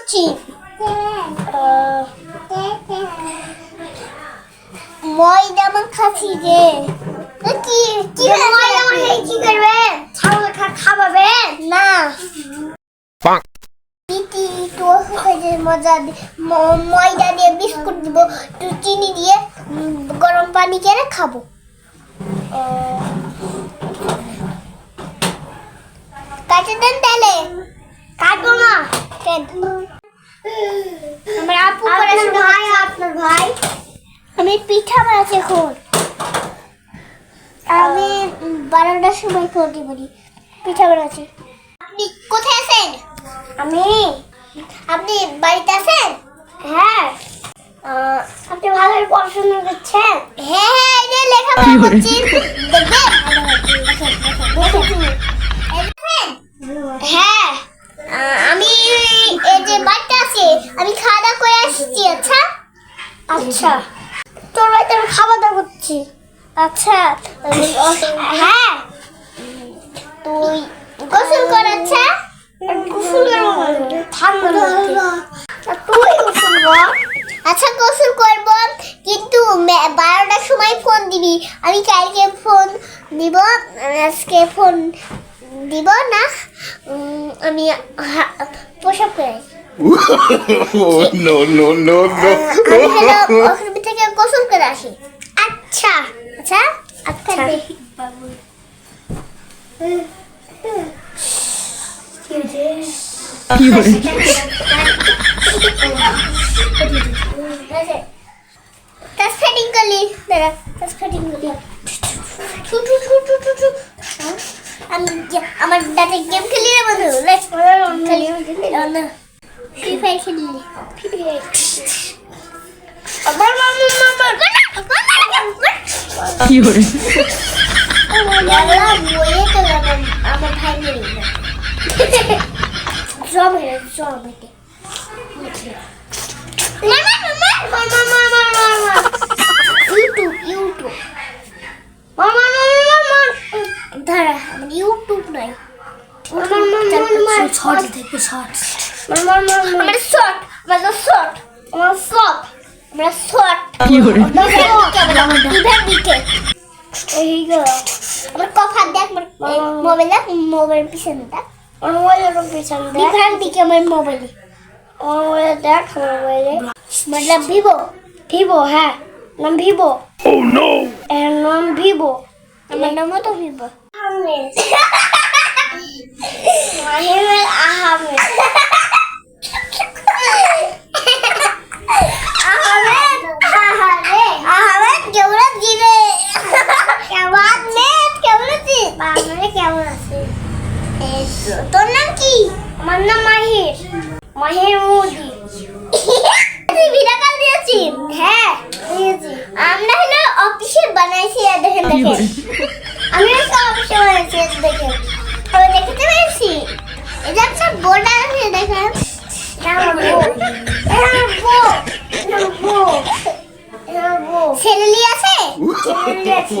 করছি? ময়দা মাখাচ্ছি যে। এ কি কি ময়দা মাখাই কি করবেন ছাগল খা খাওয়াবেন না। পিটি টোফু খেতে মজা দি- ময়দা দিয়ে বিস্কুট দিব একটু চিনি দিয়ে গরম পানি করে খাব। কাটে দেন তাহলে। আমার আপু করে ভাই আপনার ভাই। আমি পিঠা বানাচ্ছি এখন। আমি বারোটার সময় করতে পারি পিঠা বানাচ্ছি। আপনি কোথায় আছেন? আমি আপনি বাড়িতে আছেন? হ্যাঁ। আহ, আপনি ভালোই পড়াশোনা করছেন? হ্যাঁ হ্যাঁ এই যে লেখাপড়া করছি। দেখবেন? হ্যাঁ যে বাড়িতে আছি আমি খাওয়া দাওয়া করে আসছি আচ্ছা? আচ্ছা। তোর বাড়িতে আমি খাওয়া দাওয়া করছি। আচ্ছা হ্যাঁ। তুই গোসল কর আচ্ছা? গোসল করব ঠান্ডা তুই গোসল কর। আচ্ছা গোসল করব কিন্তু বারোটার সময় ফোন দিবি। আমি কালকে ফোন দিব আজকে ফোন দিব না। আমি পোশাক করে আসি। no no no no আমি হলো ওখান থেকে গোসল করে আসি। আচ্ছা আচ্ছা আচ্ছা। দেখি বাবু টাচ ফেটিং করলি দাঁড়া টাচ ফেটিং করলি। ছু ছু ছু ছু আমি আমার দাঁতে গেম খেলি রে বন্ধু লে। খেলি না ফ্রি ফায়ার খেলি ফ্রি ফায়ার আমার মামা মামা কি লাগাম আমার ভাই হেরে জব হেরে মামা মামা মামা মামা মামা ইউটিউব ইউটিউব মামা মামা মামা দাঁড়া আমার ইউটিউব নাই আমার মামা শর্ট দেখবে শর্ট মামা মামা আমার শর্ট আমার শর্ট আমার শর্ট আমার শর্ট কি করে ইভেন দিকে এই গো আমার কফা দেখ আমার মোবাইল দেখ মোবাইল পিছনে দেখ আমার মোবাইলের পিছনে দেখ ইভেন দিকে আমার মোবাইলে আমার মোবাইলে দেখ আমার মোবাইলে मतलब ভিভো ভিভো হ্যাঁ নাম ভিভো oh no এর নাম ভিভো আমার নামও তো ভিভো আহমেদ আহমেদ আহমেদ তোর নাম কি? আমার নাম মাহির। মাহির মোদি। তুই ভিডিও কল দিয়েছি হ্যাঁ। দিয়েছি আমরা হলো অফিসে বানাইছি দেখেন দেখেন। আমি একটা অফিসে বানাইছি এই দেখেন। তবে দেখতে পেরেছি এটা একটা বোর্ড আছে দেখেন। ছেলেলি আছে? ছেলেলি আছে।